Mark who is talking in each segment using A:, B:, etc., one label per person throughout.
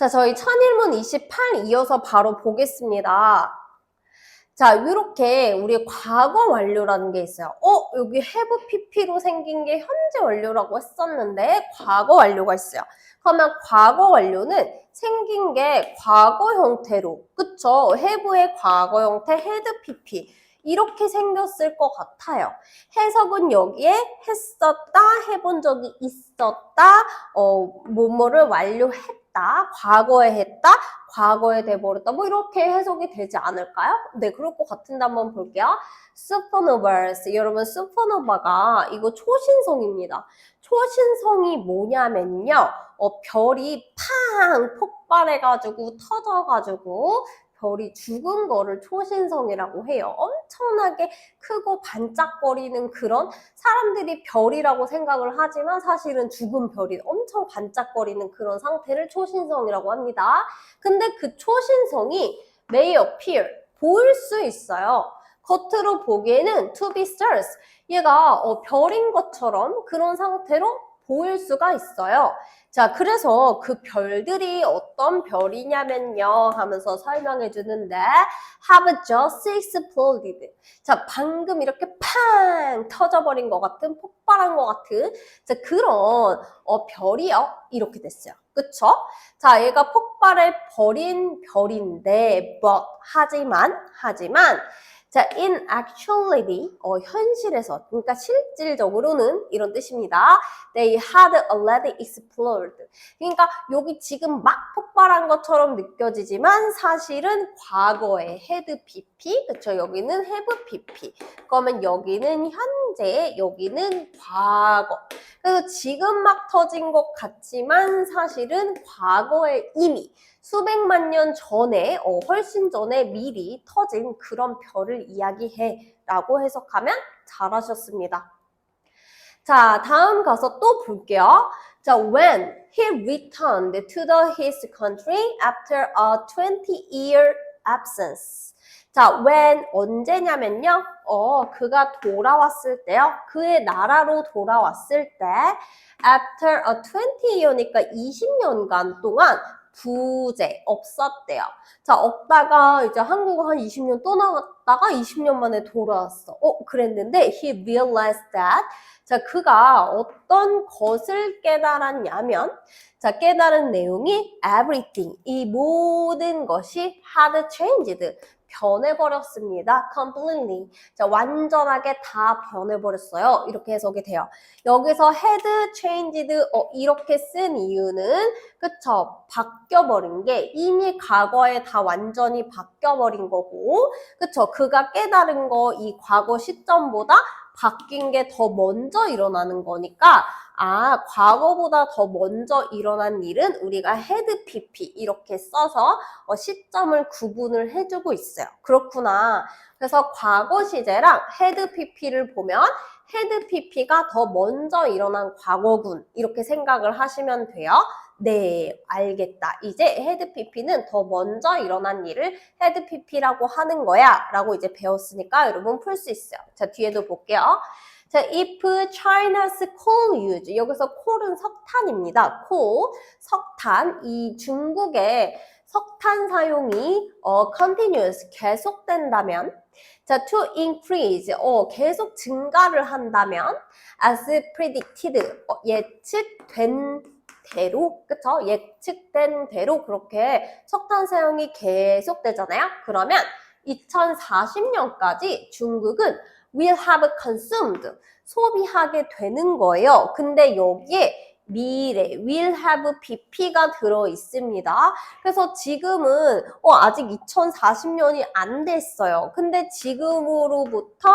A: 자, 저희 천일문 28 이어서 바로 보겠습니다. 자, 이렇게 우리 과거 완료라는 게 있어요. 어, 여기 have pp로 생긴 게 현재 완료라고 했었는데 과거 완료가 있어요. 그러면 과거 완료는 생긴 게 과거 형태로, 그쵸? have의 과거 형태 had pp. 이렇게 생겼을 것 같아요. 해석은 여기에 했었다, 해본 적이 있었다, 어, 뭐뭐를 완료했다, 과거에 했다, 과거에 돼버렸다. 뭐 이렇게 해석이 되지 않을까요? 네, 그럴 것 같은데 한번 볼게요. 슈퍼노바스. 여러분, 슈퍼노바가 이거 초신성입니다. 초신성이 뭐냐면요. 어, 별이 팡 폭발해가지고 터져가지고 별이 죽은 거를 초신성이라고 해요. 엄청나게 크고 반짝거리는 그런 사람들이 별이라고 생각을 하지만 사실은 죽은 별이 엄청 반짝거리는 그런 상태를 초신성이라고 합니다. 근데 그 초신성이 may appear, 보일 수 있어요. 겉으로 보기에는 to be stars, 얘가 어, 별인 것처럼 그런 상태로 보일 수가 있어요. 자, 그래서 그 별들이 어떤 별이냐면요 하면서 설명해 주는데 have just exploded. 자, 방금 이렇게 팡 터져버린 것 같은 폭발한 것 같은 자, 그런 어, 별이요 이렇게 됐어요. 그쵸? 자, 얘가 폭발해 버린 별인데 but 하지만 하지만 자, in actuality, 어, 현실에서, 그러니까 실질적으로는 이런 뜻입니다. They had already exploded. 그러니까 여기 지금 막 폭발한 것처럼 느껴지지만 사실은 과거에 had pp, 그쵸? 여기는 have pp. 그러면 여기는 현재, 여기는 과거. 그래서 지금 막 터진 것 같지만 사실은 과거에 이미 수백만 년 전에, 어, 훨씬 전에 미리 터진 그런 별을 이야기해 라고 해석하면 잘하셨습니다. 자, 다음 가서 또 볼게요. 자, when he returned to the, his country after a 20-year absence. 자, when 언제냐면요. 어, 그가 돌아왔을 때요. 그의 나라로 돌아왔을 때 after a 20year니까 20년간 동안 부재 없었대요. 자, 없다가 이제 한국 한 20년 떠나 갔다가 20년 만에 돌아왔어. 어, 그랬는데 he realized that 자, 그가 어떤 것을 깨달았냐면 자, 깨달은 내용이 everything 이 모든 것이 had changed 변해버렸습니다. completely. 자, 완전하게 다 변해버렸어요. 이렇게 해석이 돼요. 여기서 had changed 어, 이렇게 쓴 이유는 그쵸? 바뀌어버린 게 이미 과거에 다 완전히 바뀌어버린 거고 그쵸? 그가 깨달은 거 이 과거 시점보다 바뀐 게 더 먼저 일어나는 거니까 아, 과거보다 더 먼저 일어난 일은 우리가 had pp 이렇게 써서 어, 시점을 구분을 해주고 있어요. 그렇구나. 그래서 과거 시제랑 had pp를 보면 had pp가 더 먼저 일어난 과거군 이렇게 생각을 하시면 돼요. 네, 알겠다. 이제 헤드 PP는 더 먼저 일어난 일을 헤드 PP라고 하는 거야 라고 이제 배웠으니까 여러분 풀 수 있어요. 자, 뒤에도 볼게요. 자, if China's coal use. 여기서 coal은 석탄입니다. coal, 석탄. 이 중국의 석탄 사용이 어, continuous, 계속된다면 자, to increase, 어, 계속 증가를 한다면 as predicted, 어, 예측된 대로, 그쵸? 예측된 대로 그렇게 석탄 사용이 계속되잖아요? 그러면 2040년까지 중국은 will have consumed, 소비하게 되는 거예요. 근데 여기에 미래, will have pp가 들어 있습니다. 그래서 지금은 어, 아직 2040년이 안 됐어요. 근데 지금으로부터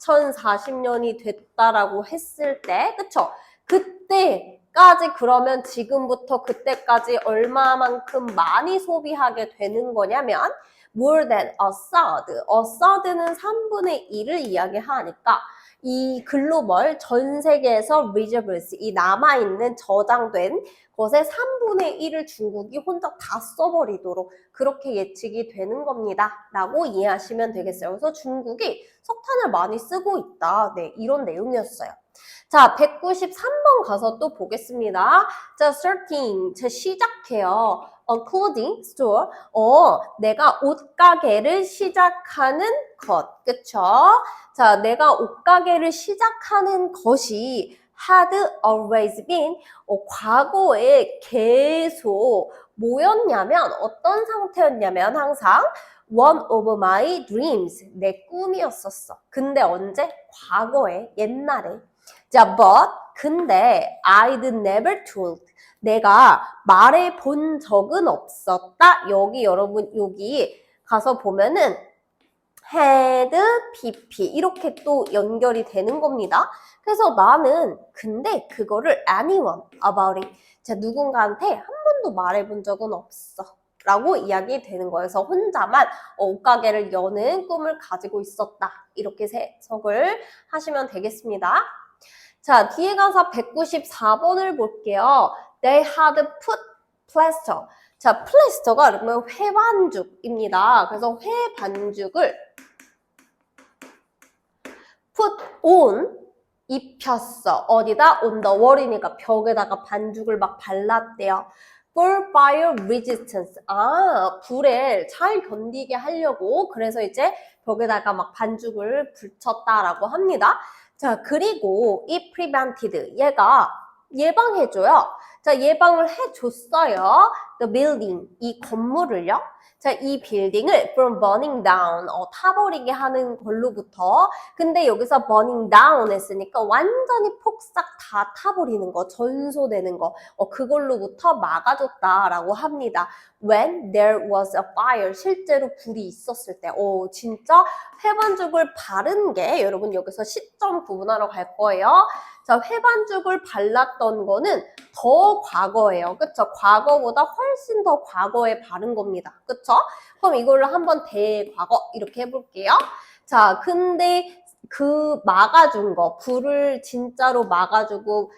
A: 2040년이 됐다라고 했을 때, 그쵸? 그때 까지 그러면 지금부터 그때까지 얼마만큼 많이 소비하게 되는 거냐면 more than a third. a third는 3분의 1을 이야기하니까 이 글로벌 전 세계에서 reserves 이 남아있는 저장된 것의 3분의 1을 중국이 혼자 다 써버리도록 그렇게 예측이 되는 겁니다. 라고 이해하시면 되겠어요. 그래서 중국이 석탄을 많이 쓰고 있다. 네, 이런 내용이었어요. 자, 193번 가서 또 보겠습니다. 자, 13. 제 시작해요. a clothing store. 어, 내가 옷가게를 시작하는 것. 그쵸? 자, 내가 옷가게를 시작하는 것이 had always been 어, 과거에 계속 뭐였냐면 어떤 상태였냐면 항상 one of my dreams 내 꿈이었었어. 근데 언제? 과거에 옛날에. 자, but 근데 I'd never told 내가 말해 본 적은 없었다. 여기 여러분 여기 가서 보면은 had pp 이렇게 또 연결이 되는 겁니다. 그래서 나는 근데 그거를 anyone about it 자 누군가한테 한 번도 말해 본 적은 없어. 라고 이야기 되는. 그래서 혼자만 어, 옷가게를 여는 꿈을 가지고 있었다. 이렇게 해석을 하시면 되겠습니다. 자, 뒤에 가서 194번을 볼게요. They had put plaster. 자, 플래스터가 그러면 회반죽입니다. 그래서 회반죽을 put on 입혔어. 어디다? on the wall이니까 벽에다가 반죽을 막 발랐대요. for fire resistance. 아, 불에 잘 견디게 하려고 그래서 이제 벽에다가 막 반죽을 붙였다라고 합니다. 자, 그리고 이 prevented 얘가 예방해줘요. 자, 예방을 해줬어요. The building, 이 건물을요. 자, 이 빌딩을 from burning down, 어, 타버리게 하는 걸로부터. 근데 여기서 burning down 했으니까 완전히 폭삭 다 타버리는 거, 전소되는 거, 어, 그걸로부터 막아줬다라고 합니다. When there was a fire, 실제로 불이 있었을 때, 오, 진짜 회반죽을 바른 게 여러분 여기서 시점 구분하러 갈 거예요. 자, 회반죽을 발랐던 거는 더 과거예요. 그쵸? 과거보다 훨씬 더 과거에 바른 겁니다. 그쵸? 그럼 이걸로 한번 대과거 이렇게 해볼게요. 자, 근데 그 막아준 거, 불을 진짜로 막아주고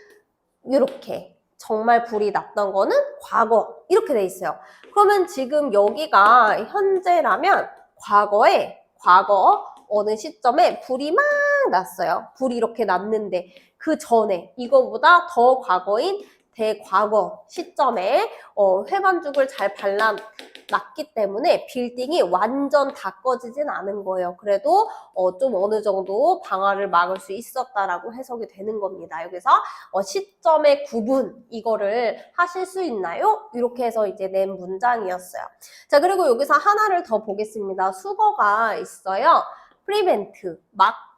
A: 이렇게 정말 불이 났던 거는 과거 이렇게 돼 있어요. 그러면 지금 여기가 현재라면 과거에 과거 어느 시점에 불이 막 났어요. 불이 이렇게 났는데 그 전에 이거보다 더 과거인 대과거 시점에 어, 회반죽을 잘 발라놨기 때문에 빌딩이 완전 다 꺼지진 않은 거예요. 그래도 어, 좀 어느 정도 방화를 막을 수 있었다라고 해석이 되는 겁니다. 여기서 어, 시점의 구분 이거를 하실 수 있나요? 이렇게 해서 이제 낸 문장이었어요. 자 그리고 여기서 하나를 더 보겠습니다. 수거가 있어요. prevent 막다.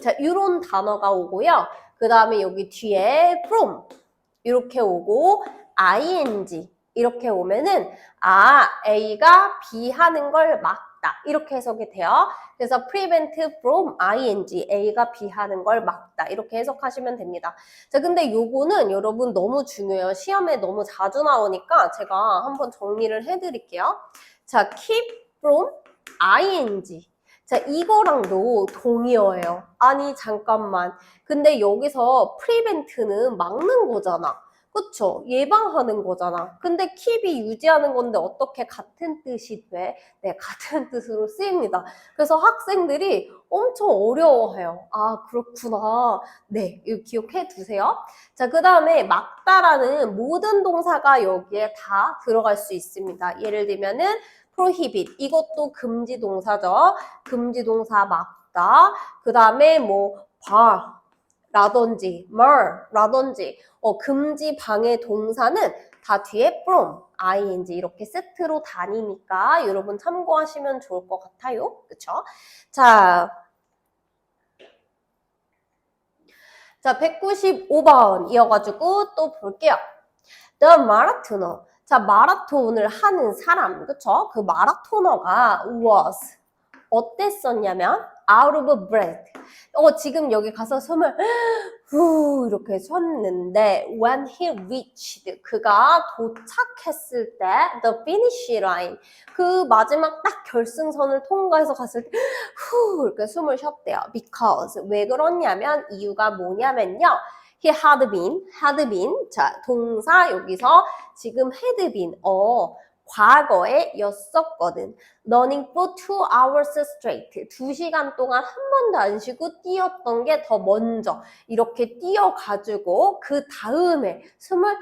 A: 자 이런 단어가 오고요. 그 다음에 여기 뒤에 from 이렇게 오고 ing 이렇게 오면은 아 A가 B 하는 걸 막다 이렇게 해석이 돼요. 그래서 prevent from ing A가 B 하는 걸 막다 이렇게 해석하시면 됩니다. 자 근데 요거는 여러분 너무 중요해요. 시험에 너무 자주 나오니까 제가 한번 정리를 해드릴게요. 자 keep from ing 자, 이거랑도 동의어예요. 아니, 잠깐만. 근데 여기서 prevent는 막는 거잖아. 그쵸? 예방하는 거잖아. 근데 keep이 유지하는 건데 어떻게 같은 뜻이 돼? 네, 같은 뜻으로 쓰입니다. 그래서 학생들이 엄청 어려워해요. 아, 그렇구나. 네, 이거 기억해 두세요. 자, 그 다음에 막다라는 모든 동사가 여기에 다 들어갈 수 있습니다. 예를 들면은 prohibit 이것도 금지 동사죠. 금지 동사 막다. 그 다음에 뭐 bar 라든지 mer 라든지 어, 금지 방해 동사는 다 뒤에 from ing 이렇게 세트로 다니니까 여러분 참고하시면 좋을 것 같아요. 그쵸? 자, 자 195번 이어가지고 또 볼게요. The marathoner 자, 마라톤을 하는 사람, 그쵸? 그 마라토너가 was 어땠었냐면 out of breath. 어, 지금 여기 가서 숨을 후 이렇게 쉬었는데 when he reached 그가 도착했을 때 the finish line 그 마지막 딱 결승선을 통과해서 갔을 때 후 이렇게 숨을 쉬었대요. because 왜 그러냐면 이유가 뭐냐면요. he had been, had been. 자, 동사 여기서 지금 had been. 어, 과거에 였었거든. running for two hours straight. 두 시간 동안 한 번도 안 쉬고 뛰었던 게 더 먼저 이렇게 뛰어가지고 그 다음에 숨을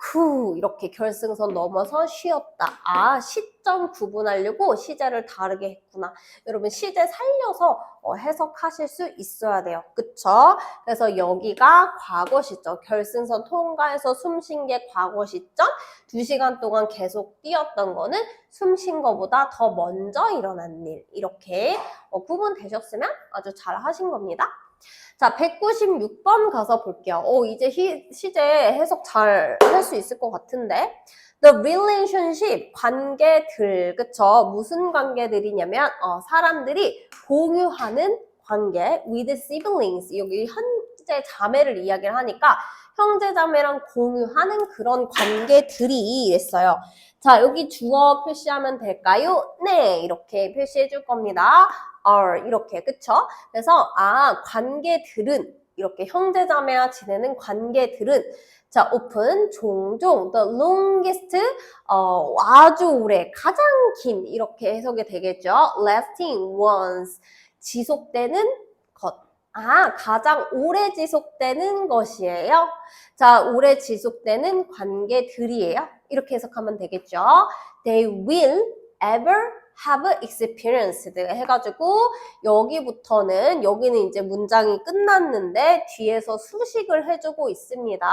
A: 후 이렇게 결승선 넘어서 쉬었다. 아 시점 구분하려고 시제를 다르게 했구나. 여러분 시제 살려서 어, 해석하실 수 있어야 돼요. 그쵸? 그래서 여기가 과거 시점, 결승선 통과해서 숨 쉰 게 과거 시점, 두 시간 동안 계속 뛰었던 거는 숨 쉰 거보다 더 먼저 일어난 일. 이렇게 어, 구분되셨으면 아주 잘 하신 겁니다. 자, 196번 가서 볼게요. 오, 이제 히- 시제 해석 잘 할 수 있을 것 같은데. The relationship, 관계들, 그쵸? 무슨 관계들이냐면, 어, 사람들이 공유하는 관계, with siblings. 여기 현재 자매를 이야기를 하니까, 형제 자매랑 공유하는 그런 관계들이 있어요. 자, 여기 주어 표시하면 될까요? 네, 이렇게 표시해 줄 겁니다. are, 이렇게, 그쵸? 그래서, 아, 관계들은, 이렇게 형제 자매와 지내는 관계들은, 자, 오픈, 종종, the longest, 어, 아주 오래, 가장 긴, 이렇게 해석이 되겠죠? lasting ones, 지속되는 것. 아, 가장 오래 지속되는 것이에요. 자, 오래 지속되는 관계들이에요. 이렇게 해석하면 되겠죠? They will ever have experienced 해가지고 여기부터는 여기는 이제 문장이 끝났는데 뒤에서 수식을 해주고 있습니다.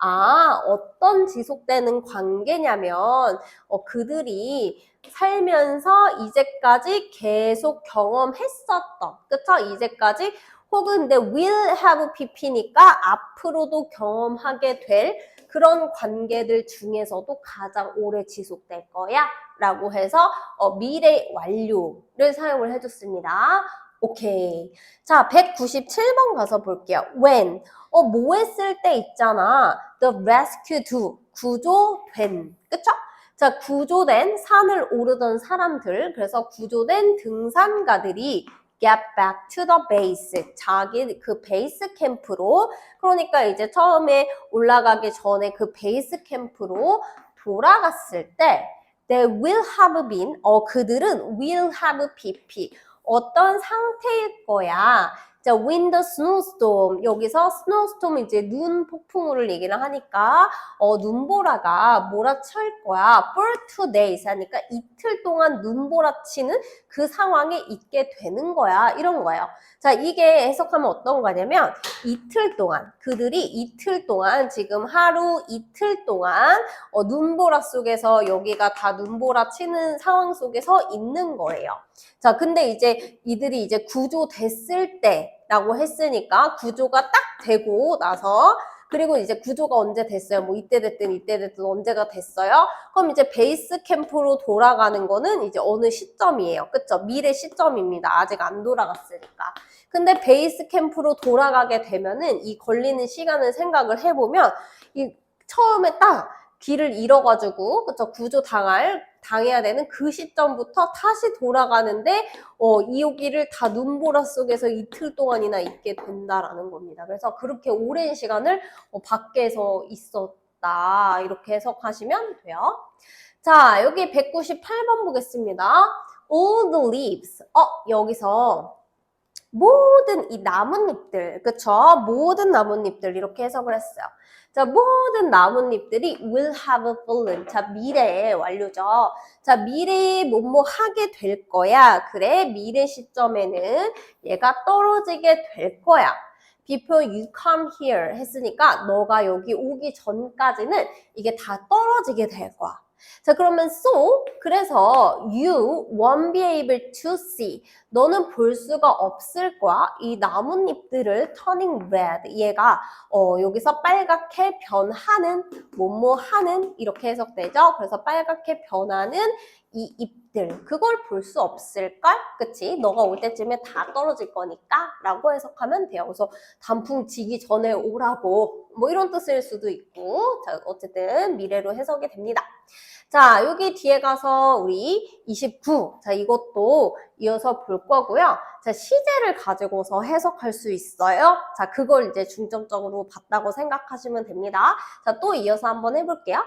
A: 아, 어떤 지속되는 관계냐면 어, 그들이 살면서 이제까지 계속 경험했었던, 그쵸? 이제까지 혹은 근데 will have pp니까 앞으로도 경험하게 될 그런 관계들 중에서도 가장 오래 지속될 거야 라고 해서 어, 미래 완료를 사용을 해줬습니다. 오케이. 자, 197번 가서 볼게요. when. 어, 뭐 했을 때 있잖아. the rescue to. 구조된. 그쵸? 자, 구조된 산을 오르던 사람들. 그래서 구조된 등산가들이 get back to the base. 자기 그 베이스 캠프로. 그러니까 이제 처음에 올라가기 전에 그 베이스 캠프로 돌아갔을 때 they will have been, 어, 그들은 will have pp. 어떤 상태일 거야. 자, the snowstorm. 여기서 snowstorm 이제 눈 폭풍우를 얘기를 하니까, 어, 눈보라가 몰아칠 거야. for two days 하니까 이틀 동안 눈보라치는 그 상황에 있게 되는 거야. 이런 거예요. 자, 이게 해석하면 어떤 거냐면, 이틀 동안, 그들이 이틀 동안, 지금 하루 이틀 동안, 어, 눈보라 속에서 여기가 다 눈보라 치는 상황 속에서 있는 거예요. 자, 근데 이제 이들이 이제 구조됐을 때라고 했으니까 구조가 딱 되고 나서 그리고 이제 구조가 언제 됐어요? 뭐 이때 됐든 이때 됐든 언제가 됐어요? 그럼 이제 베이스 캠프로 돌아가는 거는 이제 어느 시점이에요. 그쵸? 미래 시점입니다. 아직 안 돌아갔으니까. 근데 베이스 캠프로 돌아가게 되면은 이 걸리는 시간을 생각을 해보면 이 처음에 딱 길을 잃어가지고 그쵸? 구조 당할 당해야 되는 그 시점부터 다시 돌아가는데 어, 이 여기를 다 눈보라 속에서 이틀 동안이나 있게 된다라는 겁니다. 그래서 그렇게 오랜 시간을 어, 밖에서 있었다 이렇게 해석하시면 돼요. 자 여기 198번 보겠습니다. All the leaves. 어 여기서 모든 이 나뭇잎들, 그쵸? 모든 나뭇잎들 이렇게 해석을 했어요. 자, 모든 나뭇잎들이 will have fallen. 자, 미래의 완료죠. 자, 미래에 뭐뭐 하게 될 거야. 그래, 미래 시점에는 얘가 떨어지게 될 거야. Before you come here 했으니까 너가 여기 오기 전까지는 이게 다 떨어지게 될 거야. 자, 그러면 so 그래서 you won't be able to see 너는 볼 수가 없을 거야. 이 나뭇잎들을 turning red 얘가 어, 여기서 빨갛게 변하는 뭐뭐 하는 이렇게 해석되죠. 그래서 빨갛게 변하는 이 잎들 그걸 볼 수 없을걸? 그치? 너가 올 때쯤에 다 떨어질 거니까 라고 해석하면 돼요. 그래서 단풍 지기 전에 오라고 뭐 이런 뜻일 수도 있고 자 어쨌든 미래로 해석이 됩니다. 자, 여기 뒤에 가서 우리 29. 자, 이것도 이어서 볼 거고요. 자, 시제를 가지고서 해석할 수 있어요. 자, 그걸 이제 중점적으로 봤다고 생각하시면 됩니다. 자, 또 이어서 한번 해볼게요.